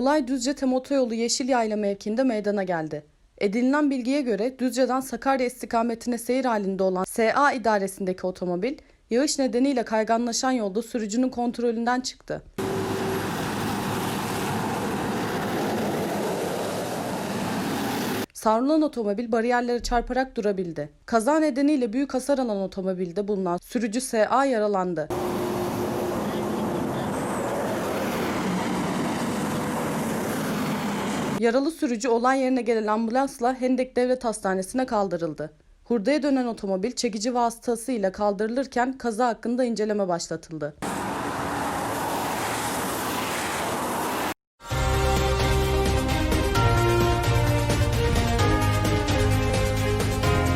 Olay Düzce Temotoyolu Yeşil Yayla mevkiinde meydana geldi. Edinilen bilgiye göre Düzce'den Sakarya istikametine seyir halinde olan SA idaresindeki otomobil, yağış nedeniyle kayganlaşan yolda sürücünün kontrolünden çıktı. Savrulan otomobil bariyerlere çarparak durabildi. Kaza nedeniyle büyük hasar alan otomobilde bulunan sürücü SA yaralandı. Yaralı sürücü olay yerine gelen ambulansla Hendek Devlet Hastanesi'ne kaldırıldı. Hurdaya dönen otomobil çekici vasıtasıyla kaldırılırken kaza hakkında inceleme başlatıldı.